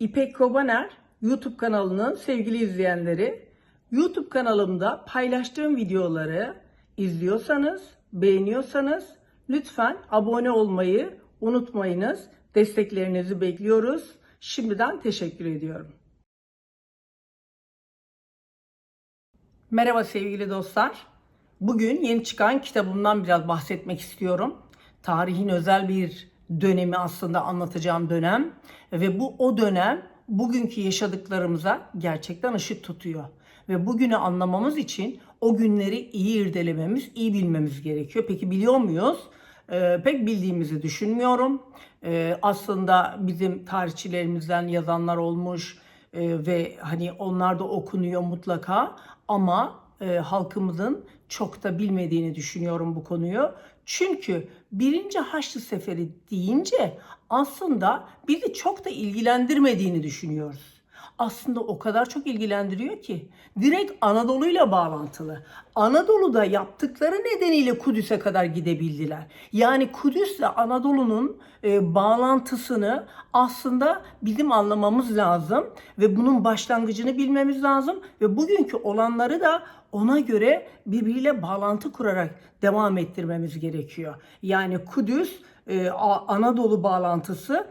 İpek Kobaner YouTube kanalının sevgili izleyenleri, YouTube kanalımda paylaştığım videoları izliyorsanız, beğeniyorsanız lütfen abone olmayı unutmayınız. Desteklerinizi bekliyoruz. Şimdiden teşekkür ediyorum. Merhaba sevgili dostlar. Bugün yeni çıkan kitabımdan biraz bahsetmek istiyorum. Tarihin özel bir dönemi aslında anlatacağım dönem ve bu o dönem bugünkü yaşadıklarımıza gerçekten ışık tutuyor. Ve bugünü anlamamız için o günleri iyi irdelememiz, iyi bilmemiz gerekiyor. Peki biliyor muyuz? Ee, pek bildiğimizi düşünmüyorum. Ee, aslında bizim tarihçilerimizden yazanlar olmuş e, ve hani onlar da okunuyor mutlaka ama e, halkımızın çok da bilmediğini düşünüyorum bu konuyu. Çünkü birinci Haçlı Seferi deyince aslında bizi çok da ilgilendirmediğini düşünüyoruz aslında o kadar çok ilgilendiriyor ki direkt Anadolu'yla bağlantılı. Anadolu'da yaptıkları nedeniyle Kudüs'e kadar gidebildiler. Yani Kudüs'le Anadolu'nun e, bağlantısını aslında bizim anlamamız lazım ve bunun başlangıcını bilmemiz lazım ve bugünkü olanları da ona göre birbiriyle bağlantı kurarak devam ettirmemiz gerekiyor. Yani Kudüs e, Anadolu bağlantısı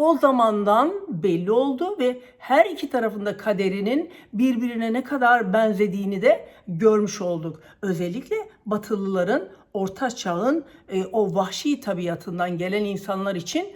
o zamandan belli oldu ve her iki tarafında kaderinin birbirine ne kadar benzediğini de görmüş olduk. Özellikle Batılıların Orta Çağ'ın e, o vahşi tabiatından gelen insanlar için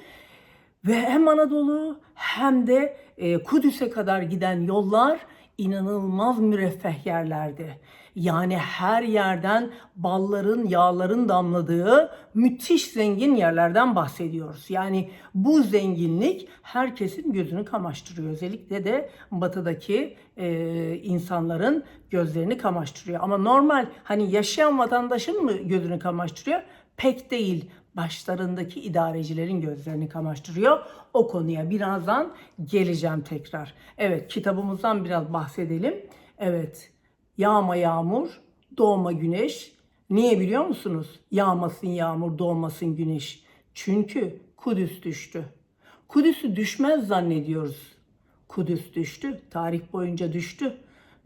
ve hem Anadolu hem de e, Kudüs'e kadar giden yollar inanılmaz müreffeh yerlerdi. Yani her yerden balların, yağların damladığı müthiş zengin yerlerden bahsediyoruz. Yani bu zenginlik herkesin gözünü kamaştırıyor. Özellikle de batıdaki e, insanların gözlerini kamaştırıyor. Ama normal hani yaşayan vatandaşın mı gözünü kamaştırıyor? Pek değil başlarındaki idarecilerin gözlerini kamaştırıyor. O konuya birazdan geleceğim tekrar. Evet kitabımızdan biraz bahsedelim. Evet yağma yağmur, doğma güneş. Niye biliyor musunuz? Yağmasın yağmur, doğmasın güneş. Çünkü Kudüs düştü. Kudüs'ü düşmez zannediyoruz. Kudüs düştü, tarih boyunca düştü.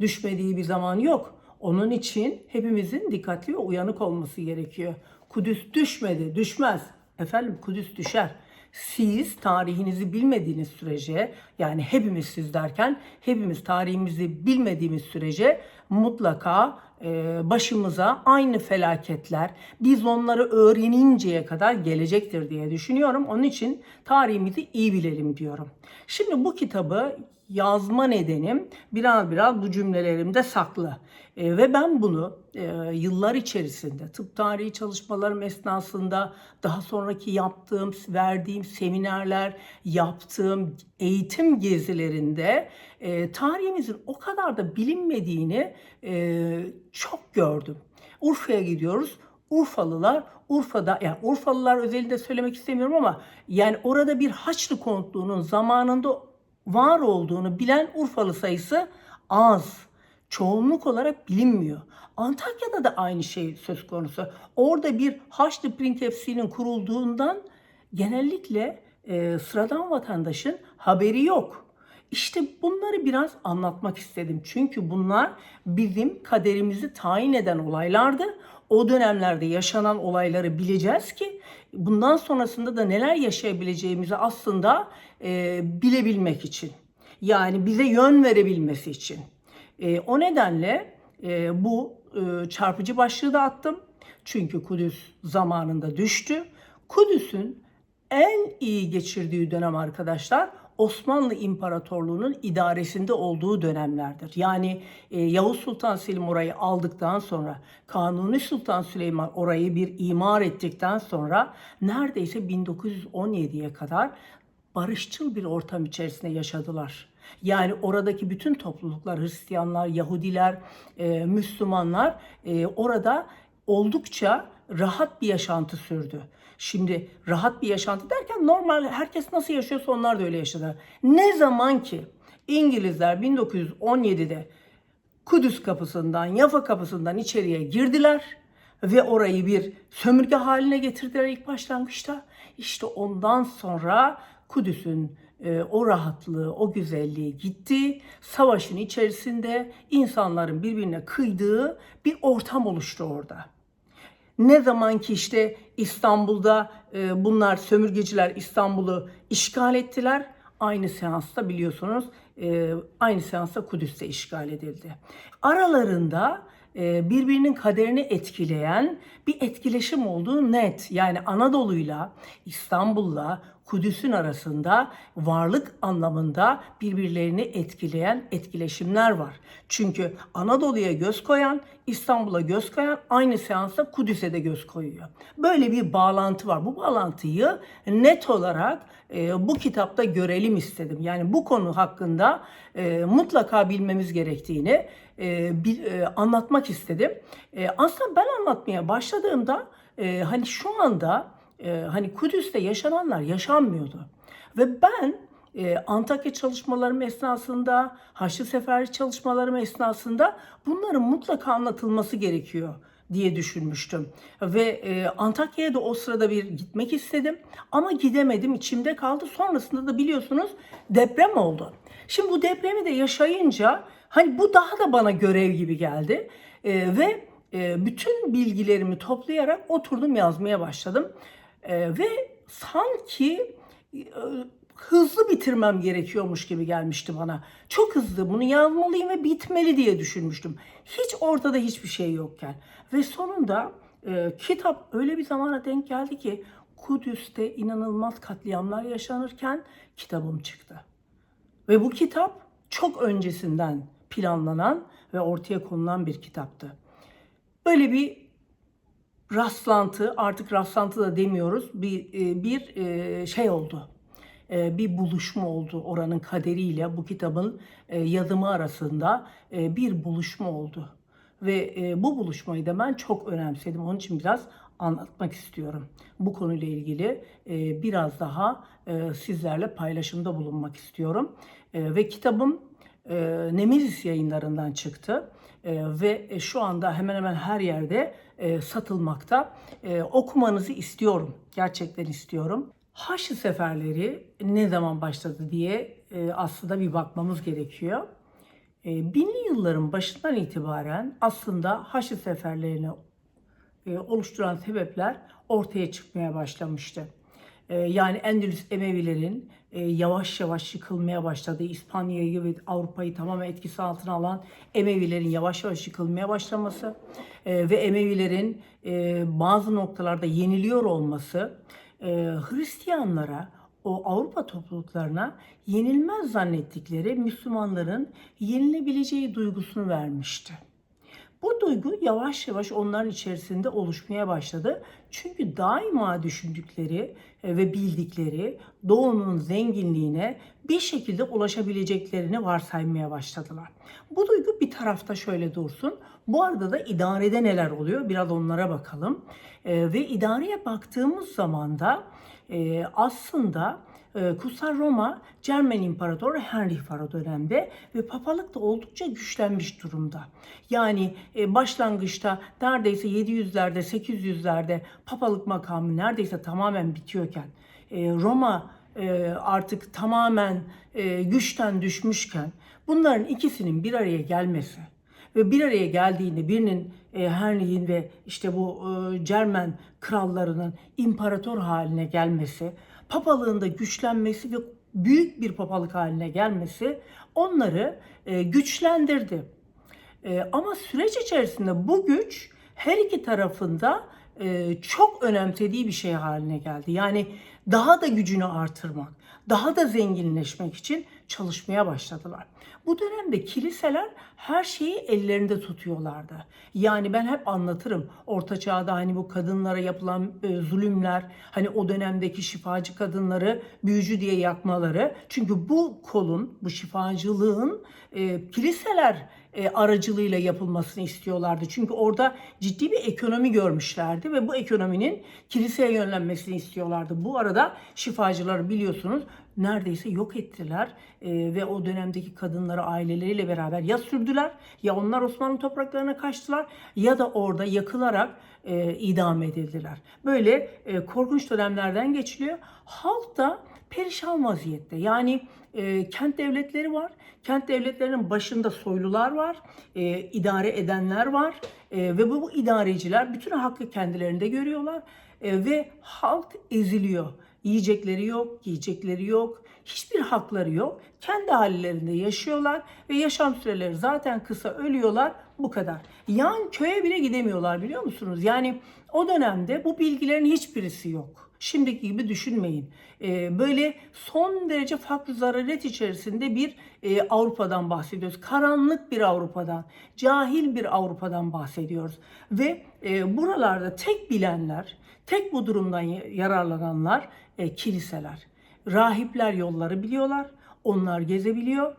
Düşmediği bir zaman yok. Onun için hepimizin dikkatli ve uyanık olması gerekiyor. Kudüs düşmedi, düşmez. Efendim Kudüs düşer. Siz tarihinizi bilmediğiniz sürece yani hepimiz siz derken hepimiz tarihimizi bilmediğimiz sürece mutlaka başımıza aynı felaketler biz onları öğreninceye kadar gelecektir diye düşünüyorum. Onun için tarihimizi iyi bilelim diyorum. Şimdi bu kitabı yazma nedenim biraz biraz bu cümlelerimde saklı. E, ve ben bunu e, yıllar içerisinde tıp tarihi çalışmalarım esnasında daha sonraki yaptığım, verdiğim seminerler, yaptığım eğitim gezilerinde e, tarihimizin o kadar da bilinmediğini e, çok gördüm. Urfa'ya gidiyoruz. Urfalılar Urfa'da yani Urfalılar özelinde söylemek istemiyorum ama yani orada bir Haçlı kontluğunun zamanında var olduğunu bilen Urfalı sayısı az. Çoğunluk olarak bilinmiyor. Antakya'da da aynı şey söz konusu. Orada bir Haçlı Printemsi'nin kurulduğundan genellikle e, sıradan vatandaşın haberi yok. İşte bunları biraz anlatmak istedim. Çünkü bunlar bizim kaderimizi tayin eden olaylardı. O dönemlerde yaşanan olayları bileceğiz ki bundan sonrasında da neler yaşayabileceğimizi aslında e, bilebilmek için. Yani bize yön verebilmesi için. E, o nedenle e, bu e, çarpıcı başlığı da attım. Çünkü Kudüs zamanında düştü. Kudüs'ün en iyi geçirdiği dönem arkadaşlar Osmanlı İmparatorluğu'nun idaresinde olduğu dönemlerdir. Yani e, Yavuz Sultan Selim orayı aldıktan sonra, Kanuni Sultan Süleyman orayı bir imar ettikten sonra neredeyse 1917'ye kadar barışçıl bir ortam içerisinde yaşadılar. Yani oradaki bütün topluluklar, Hristiyanlar, Yahudiler, e, Müslümanlar e, orada oldukça rahat bir yaşantı sürdü. Şimdi rahat bir yaşantı derken normal herkes nasıl yaşıyorsa onlar da öyle yaşadı. Ne zaman ki İngilizler 1917'de Kudüs kapısından, Yafa kapısından içeriye girdiler ve orayı bir sömürge haline getirdiler ilk başlangıçta. İşte ondan sonra Kudüs'ün e, o rahatlığı, o güzelliği gitti. Savaşın içerisinde insanların birbirine kıydığı bir ortam oluştu orada. Ne zaman ki işte İstanbul'da e, bunlar sömürgeciler İstanbul'u işgal ettiler. Aynı seansta biliyorsunuz e, aynı seansta Kudüs'te işgal edildi. Aralarında e, birbirinin kaderini etkileyen bir etkileşim olduğu net. Yani Anadolu'yla İstanbul'la Kudüs'ün arasında varlık anlamında birbirlerini etkileyen etkileşimler var. Çünkü Anadolu'ya göz koyan, İstanbul'a göz koyan aynı seansta Kudüs'e de göz koyuyor. Böyle bir bağlantı var. Bu bağlantıyı net olarak e, bu kitapta görelim istedim. Yani bu konu hakkında e, mutlaka bilmemiz gerektiğini e, bil, e, anlatmak istedim. E, aslında ben anlatmaya başladığımda e, hani şu anda e, hani Kudüs'te yaşananlar yaşanmıyordu. Ve ben e, Antakya çalışmalarım esnasında, Haçlı Seferi çalışmalarım esnasında bunların mutlaka anlatılması gerekiyor diye düşünmüştüm. Ve e, Antakya'ya da o sırada bir gitmek istedim ama gidemedim içimde kaldı. Sonrasında da biliyorsunuz deprem oldu. Şimdi bu depremi de yaşayınca hani bu daha da bana görev gibi geldi. E, ve e, bütün bilgilerimi toplayarak oturdum yazmaya başladım. E, ve sanki e, hızlı bitirmem gerekiyormuş gibi gelmişti bana. Çok hızlı bunu yazmalıyım ve bitmeli diye düşünmüştüm. Hiç ortada hiçbir şey yokken. Ve sonunda e, kitap öyle bir zamana denk geldi ki Kudüs'te inanılmaz katliamlar yaşanırken kitabım çıktı. Ve bu kitap çok öncesinden planlanan ve ortaya konulan bir kitaptı. Böyle bir rastlantı, artık rastlantı da demiyoruz, bir, e, bir e, şey oldu. E, bir buluşma oldu oranın kaderiyle bu kitabın yazımı arasında bir buluşma oldu. Ve bu buluşmayı da ben çok önemsedim. Onun için biraz anlatmak istiyorum. Bu konuyla ilgili biraz daha sizlerle paylaşımda bulunmak istiyorum. Ve kitabım Nemezis yayınlarından çıktı ve şu anda hemen hemen her yerde satılmakta. Okumanızı istiyorum, gerçekten istiyorum. Haçlı seferleri ne zaman başladı diye aslında bir bakmamız gerekiyor. Binli yılların başından itibaren aslında Haçlı seferlerini oluşturan sebepler ortaya çıkmaya başlamıştı. Yani Endülüs Emevilerin yavaş yavaş yıkılmaya başladığı, İspanya'yı ve Avrupa'yı tamamen etkisi altına alan Emevilerin yavaş yavaş yıkılmaya başlaması ve Emevilerin bazı noktalarda yeniliyor olması Hristiyanlara, o Avrupa topluluklarına yenilmez zannettikleri Müslümanların yenilebileceği duygusunu vermişti. Bu duygu yavaş yavaş onların içerisinde oluşmaya başladı. Çünkü daima düşündükleri e, ve bildikleri doğunun zenginliğine bir şekilde ulaşabileceklerini varsaymaya başladılar. Bu duygu bir tarafta şöyle dursun. Bu arada da idarede neler oluyor? Biraz onlara bakalım. E, ve idareye baktığımız zaman da e, aslında Kutsal Roma Cermen İmparatoru Henrich var o dönemde ve papalık da oldukça güçlenmiş durumda. Yani e, başlangıçta neredeyse 700'lerde 800'lerde papalık makamı neredeyse tamamen bitiyorken e, Roma e, artık tamamen güçten düşmüşken bunların ikisinin bir araya gelmesi ve bir araya geldiğinde birinin e, Henry'in ve işte bu e, Cermen krallarının imparator haline gelmesi, papalığında güçlenmesi ve büyük bir papalık haline gelmesi onları e, güçlendirdi. E, ama süreç içerisinde bu güç her iki tarafında e, çok önemsediği bir şey haline geldi. Yani daha da gücünü artırmak, daha da zenginleşmek için çalışmaya başladılar. Bu dönemde kiliseler her şeyi ellerinde tutuyorlardı. Yani ben hep anlatırım Orta Çağ'da hani bu kadınlara yapılan e, zulümler, hani o dönemdeki şifacı kadınları büyücü diye yakmaları. Çünkü bu kolun, bu şifacılığın e, kiliseler e, aracılığıyla yapılmasını istiyorlardı. Çünkü orada ciddi bir ekonomi görmüşlerdi ve bu ekonominin kiliseye yönlenmesini istiyorlardı. Bu arada şifacıları biliyorsunuz neredeyse yok ettiler e, ve o dönemdeki kadınları aileleriyle beraber ya sürdüler ya onlar Osmanlı topraklarına kaçtılar ya da orada yakılarak e, idam edildiler. Böyle e, korkunç dönemlerden geçiliyor. Halk da perişan vaziyette. Yani e, kent devletleri var. Kent devletlerinin başında soylular var, e, idare edenler var e, ve bu, bu idareciler bütün hakkı kendilerinde görüyorlar e, ve halk eziliyor. Yiyecekleri yok, giyecekleri yok, hiçbir hakları yok. Kendi hallerinde yaşıyorlar ve yaşam süreleri zaten kısa ölüyorlar bu kadar. Yan köye bile gidemiyorlar biliyor musunuz? Yani o dönemde bu bilgilerin hiçbirisi yok. Şimdiki gibi düşünmeyin. Ee, böyle son derece farklı zararet içerisinde bir e, Avrupa'dan bahsediyoruz. Karanlık bir Avrupa'dan, cahil bir Avrupa'dan bahsediyoruz. Ve e, buralarda tek bilenler, tek bu durumdan yararlananlar e, kiliseler. Rahipler yolları biliyorlar, onlar gezebiliyor.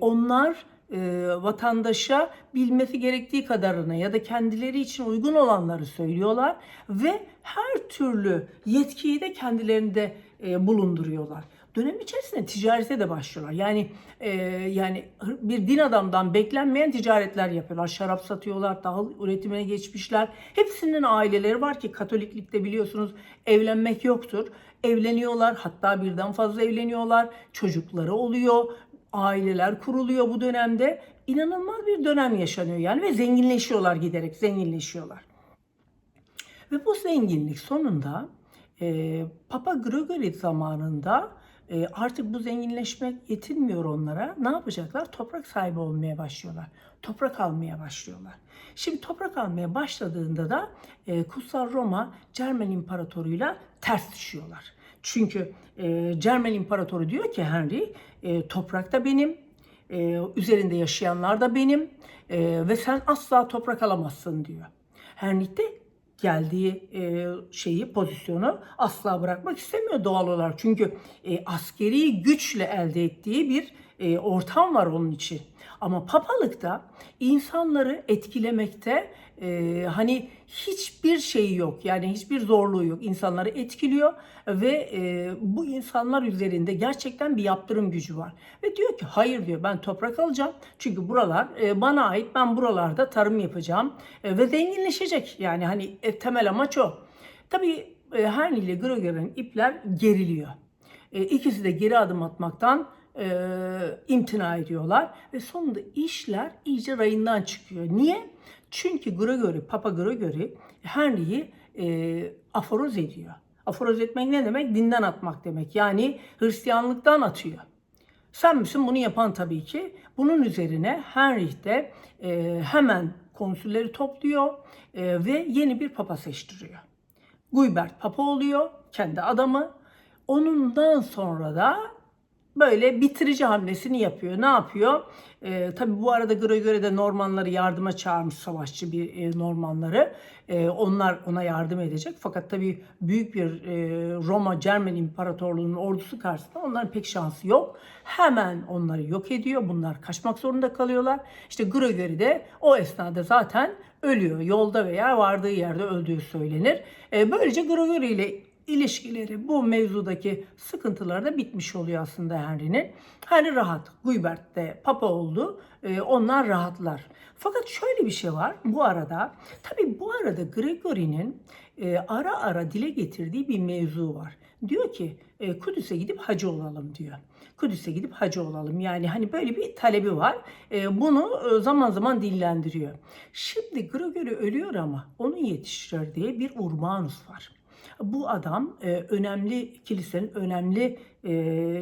Onlar e, vatandaşa bilmesi gerektiği kadarını ya da kendileri için uygun olanları söylüyorlar ve her türlü yetkiyi de kendilerinde e, bulunduruyorlar. Dönem içerisinde ticarete de başlıyorlar. Yani e, yani bir din adamdan beklenmeyen ticaretler yapıyorlar. Şarap satıyorlar, tahıl üretimine geçmişler. Hepsinin aileleri var ki Katoliklikte biliyorsunuz evlenmek yoktur. Evleniyorlar, hatta birden fazla evleniyorlar. Çocukları oluyor, aileler kuruluyor bu dönemde. İnanılmaz bir dönem yaşanıyor yani ve zenginleşiyorlar giderek, zenginleşiyorlar. Ve bu zenginlik sonunda e, Papa Gregory zamanında e, artık bu zenginleşmek yetinmiyor onlara. Ne yapacaklar? Toprak sahibi olmaya başlıyorlar. Toprak almaya başlıyorlar. Şimdi toprak almaya başladığında da e, Kutsal Roma Cermen İmparatoru'yla ters düşüyorlar. Çünkü e, Cermen İmparatoru diyor ki Henry e, toprak da benim, e, üzerinde yaşayanlar da benim e, ve sen asla toprak alamazsın diyor. Henry de geldiği e, şeyi, pozisyonu asla bırakmak istemiyor doğal olarak. Çünkü e, askeri güçle elde ettiği bir e, ortam var onun için. Ama papalıkta insanları etkilemekte e, hani hiçbir şeyi yok. Yani hiçbir zorluğu yok. İnsanları etkiliyor ve e, bu insanlar üzerinde gerçekten bir yaptırım gücü var. Ve diyor ki hayır diyor ben toprak alacağım. Çünkü buralar e, bana ait. Ben buralarda tarım yapacağım e, ve zenginleşecek. Yani hani e, temel amaç o. Tabii e, Henry ile Gregory'nin ipler geriliyor. E, ikisi de geri adım atmaktan e, imtina ediyorlar ve sonunda işler iyice rayından çıkıyor. Niye? Çünkü Gregory, Papa Gregory Henry'i e, aforoz ediyor. Aforoz etmek ne demek? Dinden atmak demek. Yani Hristiyanlıktan atıyor. Sen misin bunu yapan tabii ki. Bunun üzerine Henry de e, hemen konsülleri topluyor e, ve yeni bir papa seçtiriyor. Guibert papa oluyor, kendi adamı. Onundan sonra da böyle bitirici hamlesini yapıyor. Ne yapıyor? E, tabii bu arada Gregory de Normanları yardıma çağırmış savaşçı bir e, Normanları. E, onlar ona yardım edecek. Fakat tabii büyük bir e, Roma Cermen İmparatorluğu'nun ordusu karşısında onların pek şansı yok. Hemen onları yok ediyor. Bunlar kaçmak zorunda kalıyorlar. İşte Gregory de o esnada zaten ölüyor. Yolda veya vardığı yerde öldüğü söylenir. E, böylece Gregory ile ilişkileri bu mevzudaki sıkıntılar da bitmiş oluyor aslında Henry'nin. Henry rahat. Guibert de papa oldu. Ee, onlar rahatlar. Fakat şöyle bir şey var bu arada. Tabii bu arada Gregory'nin e, ara ara dile getirdiği bir mevzu var. Diyor ki e, Kudüs'e gidip hacı olalım diyor. Kudüs'e gidip hacı olalım. Yani hani böyle bir talebi var. E, bunu e, zaman zaman dillendiriyor. Şimdi Gregory ölüyor ama onun yetiştirdiği bir Urbanus var. Bu adam e, önemli kilisenin önemli e,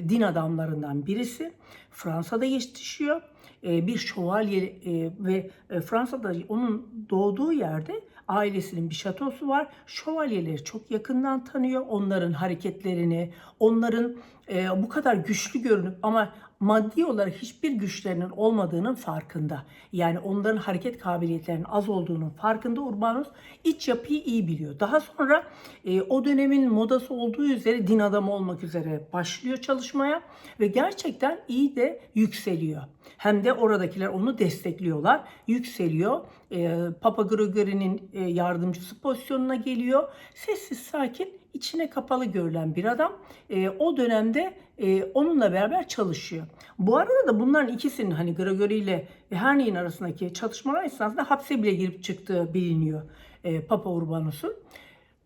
din adamlarından birisi. Fransa'da yetişiyor. E, bir şövalye e, ve e, Fransa'da onun doğduğu yerde ailesinin bir şatosu var. Şövalyeleri çok yakından tanıyor. Onların hareketlerini, onların e, bu kadar güçlü görünüp ama maddi olarak hiçbir güçlerinin olmadığının farkında. Yani onların hareket kabiliyetlerinin az olduğunun farkında Urbanus iç yapıyı iyi biliyor. Daha sonra e, o dönemin modası olduğu üzere din adamı olmak üzere başlıyor çalışmaya ve gerçekten iyi de yükseliyor. Hem de oradakiler onu destekliyorlar. Yükseliyor. E, Papa Gregory'nin e, yardımcısı pozisyonuna geliyor. Sessiz sakin içine kapalı görülen bir adam. E, o dönemde e, onunla beraber çalışıyor. Bu arada da bunların ikisinin hani Gregory ile Henry'in arasındaki çatışmalar esnasında hapse bile girip çıktığı biliniyor e, Papa Urbanus'un.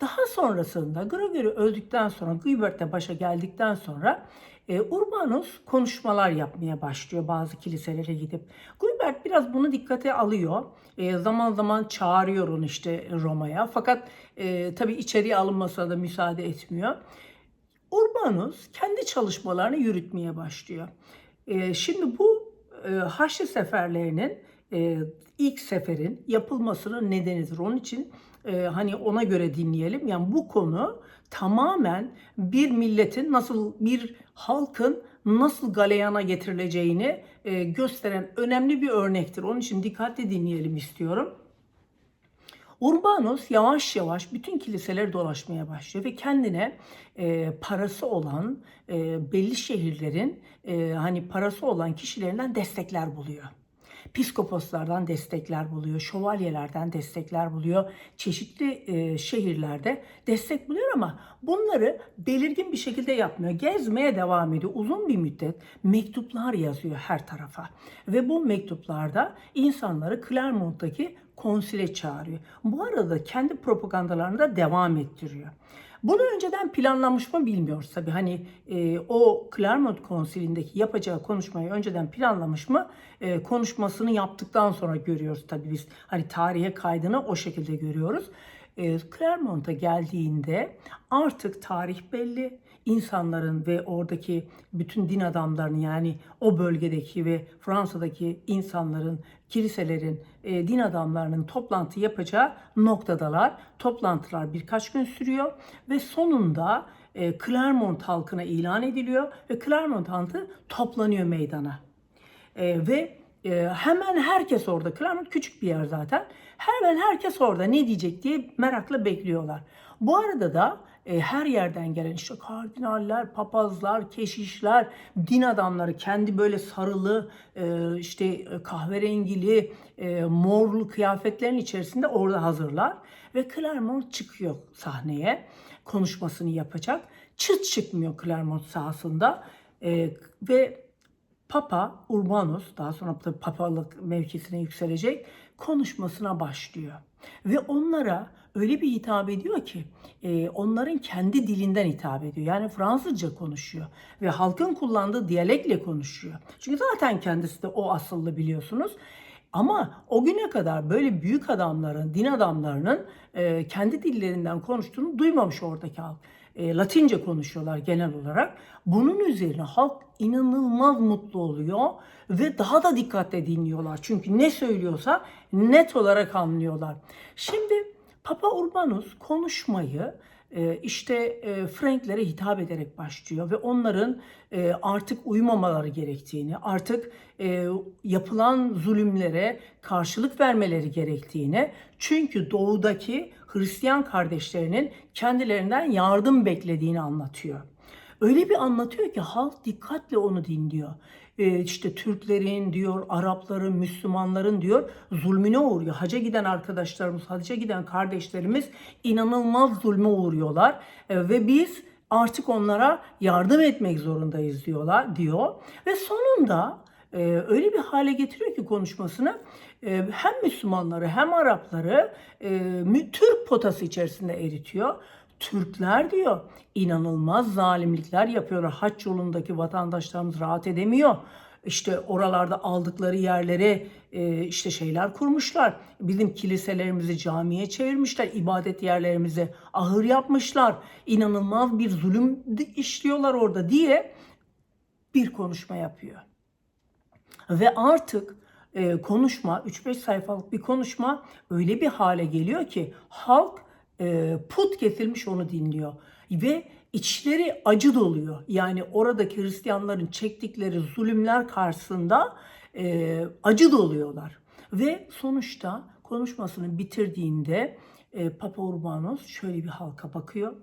Daha sonrasında Gregory öldükten sonra, Guibert de başa geldikten sonra e, Urbanus konuşmalar yapmaya başlıyor bazı kiliselere gidip. Guibert biraz bunu dikkate alıyor. E, zaman zaman çağırıyor onu işte Roma'ya. Fakat e, tabii içeriye alınmasına da müsaade etmiyor. Urbanus kendi çalışmalarını yürütmeye başlıyor. E, şimdi bu e, Haçlı seferlerinin e, ilk seferin yapılmasının nedenidir. Onun için e, hani ona göre dinleyelim. Yani bu konu tamamen bir milletin nasıl bir halkın nasıl galeyana getirileceğini e, gösteren önemli bir örnektir. Onun için dikkatli dinleyelim istiyorum. Urbanus yavaş yavaş bütün kiliseleri dolaşmaya başlıyor ve kendine e, parası olan e, belli şehirlerin e, hani parası olan kişilerinden destekler buluyor. Piskoposlardan destekler buluyor, şövalyelerden destekler buluyor, çeşitli e, şehirlerde destek buluyor ama bunları belirgin bir şekilde yapmıyor. Gezmeye devam ediyor. Uzun bir müddet mektuplar yazıyor her tarafa. Ve bu mektuplarda insanları Clermont'taki konsile çağırıyor. Bu arada kendi propagandalarını da devam ettiriyor. Bunu önceden planlamış mı bilmiyoruz tabii. Hani e, o Clermont konsilindeki yapacağı konuşmayı önceden planlamış mı? E, konuşmasını yaptıktan sonra görüyoruz tabii biz. Hani tarihe kaydını o şekilde görüyoruz. E, Clermont'a geldiğinde artık tarih belli. İnsanların ve oradaki bütün din adamlarının yani o bölgedeki ve Fransa'daki insanların, kiliselerin, e, din adamlarının toplantı yapacağı noktadalar. Toplantılar birkaç gün sürüyor ve sonunda e, Clermont halkına ilan ediliyor ve Clermont halkı toplanıyor meydana. E, ve e, hemen herkes orada. Clermont küçük bir yer zaten. Hemen herkes orada ne diyecek diye merakla bekliyorlar. Bu arada da e, her yerden gelen işte kardinaller, papazlar, keşişler, din adamları kendi böyle sarılı, e, işte e, kahverengili, e, morlu kıyafetlerin içerisinde orada hazırlar. Ve Clermont çıkıyor sahneye konuşmasını yapacak. Çıt çıkmıyor Clermont sahasında e, ve Papa Urbanus daha sonra papalık mevkisine yükselecek konuşmasına başlıyor. Ve onlara öyle bir hitap ediyor ki e, onların kendi dilinden hitap ediyor. Yani Fransızca konuşuyor ve halkın kullandığı diyalekle konuşuyor. Çünkü zaten kendisi de o asıllı biliyorsunuz. Ama o güne kadar böyle büyük adamların, din adamlarının e, kendi dillerinden konuştuğunu duymamış oradaki halk. E, Latince konuşuyorlar genel olarak. Bunun üzerine halk inanılmaz mutlu oluyor ve daha da dikkatle dinliyorlar. Çünkü ne söylüyorsa net olarak anlıyorlar. Şimdi Papa Urbanus konuşmayı e, işte e, Franklere hitap ederek başlıyor ve onların e, artık uyumamaları gerektiğini, artık yapılan zulümlere karşılık vermeleri gerektiğini, çünkü doğudaki Hristiyan kardeşlerinin kendilerinden yardım beklediğini anlatıyor. Öyle bir anlatıyor ki halk dikkatle onu dinliyor. Ee, işte Türklerin diyor, Arapların, Müslümanların diyor zulmüne uğruyor. Haca giden arkadaşlarımız, hacca giden kardeşlerimiz inanılmaz zulme uğruyorlar. Ee, ve biz artık onlara yardım etmek zorundayız diyorlar diyor. Ve sonunda e, öyle bir hale getiriyor ki konuşmasını e, hem Müslümanları hem Arapları e, Türk potası içerisinde eritiyor. Türkler diyor inanılmaz zalimlikler yapıyorlar. Haç yolundaki vatandaşlarımız rahat edemiyor. İşte oralarda aldıkları yerlere e, işte şeyler kurmuşlar. Bizim kiliselerimizi camiye çevirmişler. ibadet yerlerimize ahır yapmışlar. İnanılmaz bir zulüm işliyorlar orada diye bir konuşma yapıyor. Ve artık e, konuşma 3-5 sayfalık bir konuşma öyle bir hale geliyor ki halk put kesilmiş onu dinliyor. Ve içleri acı doluyor. Yani oradaki Hristiyanların çektikleri zulümler karşısında e, acı doluyorlar. Ve sonuçta konuşmasını bitirdiğinde e, Papa Urbanos şöyle bir halka bakıyor.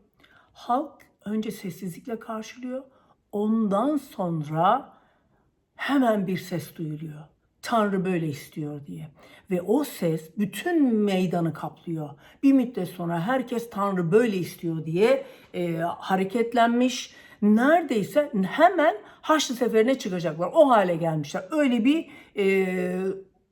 Halk önce sessizlikle karşılıyor. Ondan sonra hemen bir ses duyuluyor. Tanrı böyle istiyor diye. Ve o ses bütün meydanı kaplıyor. Bir müddet sonra herkes Tanrı böyle istiyor diye e, hareketlenmiş. Neredeyse hemen Haçlı Seferi'ne çıkacaklar. O hale gelmişler. Öyle bir e,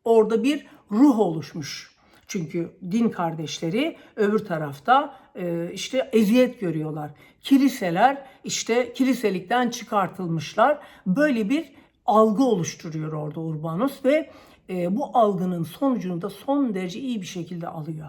orada bir ruh oluşmuş. Çünkü din kardeşleri öbür tarafta e, işte eziyet görüyorlar. Kiliseler işte kiliselikten çıkartılmışlar. Böyle bir algı oluşturuyor orada Urbanus ve e, bu algının sonucunu da son derece iyi bir şekilde alıyor.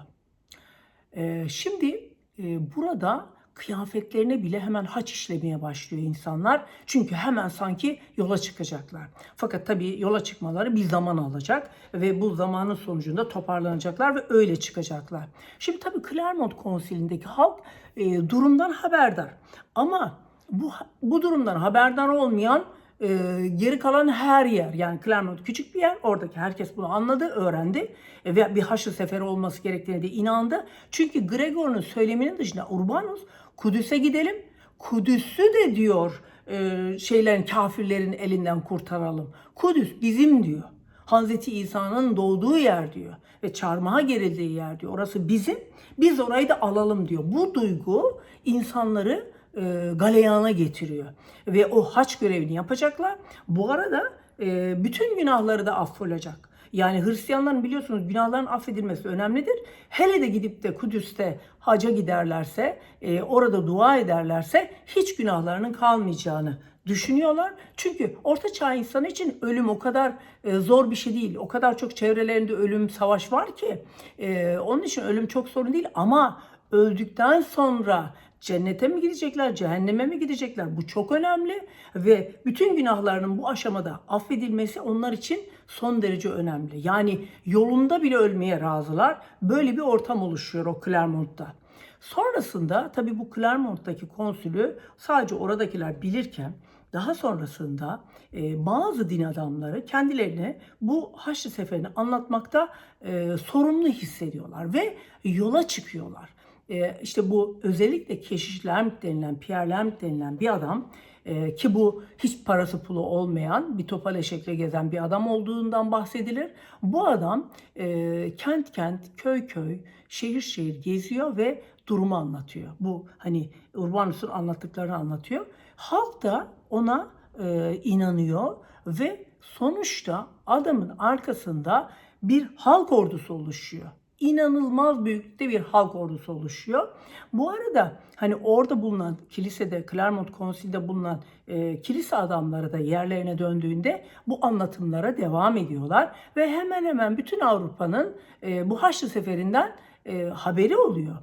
E, şimdi e, burada kıyafetlerine bile hemen haç işlemeye başlıyor insanlar. Çünkü hemen sanki yola çıkacaklar. Fakat tabii yola çıkmaları bir zaman alacak ve bu zamanın sonucunda toparlanacaklar ve öyle çıkacaklar. Şimdi tabii Clermont Konsili'ndeki halk e, durumdan haberdar. Ama bu bu durumdan haberdar olmayan e, geri kalan her yer yani Clermont küçük bir yer oradaki herkes bunu anladı öğrendi E, ve bir haçlı seferi olması gerektiğine de inandı. Çünkü Gregor'un söyleminin dışında Urbanus Kudüs'e gidelim Kudüs'ü de diyor e, şeylerin kafirlerin elinden kurtaralım. Kudüs bizim diyor. Hazreti İsa'nın doğduğu yer diyor ve çarmıha gerildiği yer diyor. Orası bizim. Biz orayı da alalım diyor. Bu duygu insanları e, galeyana getiriyor. Ve o haç görevini yapacaklar. Bu arada e, bütün günahları da affolacak. Yani Hristiyanların biliyorsunuz günahların affedilmesi önemlidir. Hele de gidip de Kudüs'te haca giderlerse, e, orada dua ederlerse hiç günahlarının kalmayacağını düşünüyorlar. Çünkü Orta Çağ insanı için ölüm o kadar e, zor bir şey değil. O kadar çok çevrelerinde ölüm, savaş var ki. e, onun için ölüm çok sorun değil ama öldükten sonra cennete mi gidecekler, cehenneme mi gidecekler? Bu çok önemli ve bütün günahlarının bu aşamada affedilmesi onlar için son derece önemli. Yani yolunda bile ölmeye razılar. Böyle bir ortam oluşuyor o Clermont'ta. Sonrasında tabii bu Clermont'taki konsülü sadece oradakiler bilirken daha sonrasında e, bazı din adamları kendilerini bu Haçlı Seferi'ni anlatmakta e, sorumlu hissediyorlar ve yola çıkıyorlar. E, işte bu özellikle Keşiş Lermit denilen, Pierre Lermit denilen bir adam e, ki bu hiç parası pulu olmayan bir topal eşekle gezen bir adam olduğundan bahsedilir. Bu adam e, kent kent, köy köy, şehir şehir geziyor ve durumu anlatıyor. Bu hani Urbanus'un anlattıklarını anlatıyor. Halk da ona e, inanıyor ve sonuçta adamın arkasında bir halk ordusu oluşuyor. İnanılmaz büyüklükte bir halk ordusu oluşuyor. Bu arada hani orada bulunan kilisede, Clermont Konsil'de bulunan e, kilise adamları da yerlerine döndüğünde bu anlatımlara devam ediyorlar. Ve hemen hemen bütün Avrupa'nın e, bu Haçlı Seferinden e, haberi oluyor.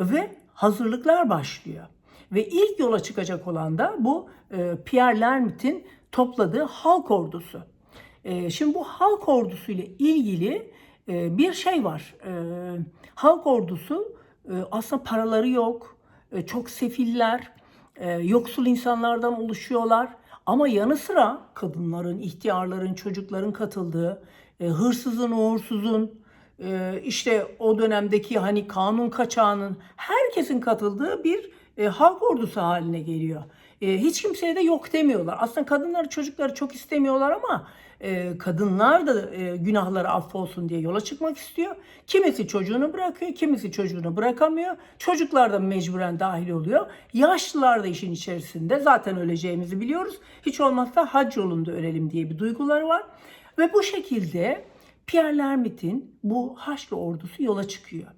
Ve hazırlıklar başlıyor. Ve ilk yola çıkacak olan da bu e, Pierre Lermit'in topladığı halk ordusu. E, şimdi bu halk ordusu ile ilgili e, bir şey var. E, halk ordusu e, aslında paraları yok, e, çok sefiller, e, yoksul insanlardan oluşuyorlar. Ama yanı sıra kadınların, ihtiyarların, çocukların katıldığı, hırsızın, uğursuzun, işte o dönemdeki hani kanun kaçağının herkesin katıldığı bir halk ordusu haline geliyor. Hiç kimseye de yok demiyorlar. Aslında kadınları çocukları çok istemiyorlar ama e, kadınlar da e, günahları affolsun diye yola çıkmak istiyor. Kimisi çocuğunu bırakıyor, kimisi çocuğunu bırakamıyor. Çocuklar da mecburen dahil oluyor. Yaşlılar da işin içerisinde. Zaten öleceğimizi biliyoruz. Hiç olmazsa hac yolunda ölelim diye bir duyguları var. Ve bu şekilde Pierre Lermit'in bu Haçlı ordusu yola çıkıyor.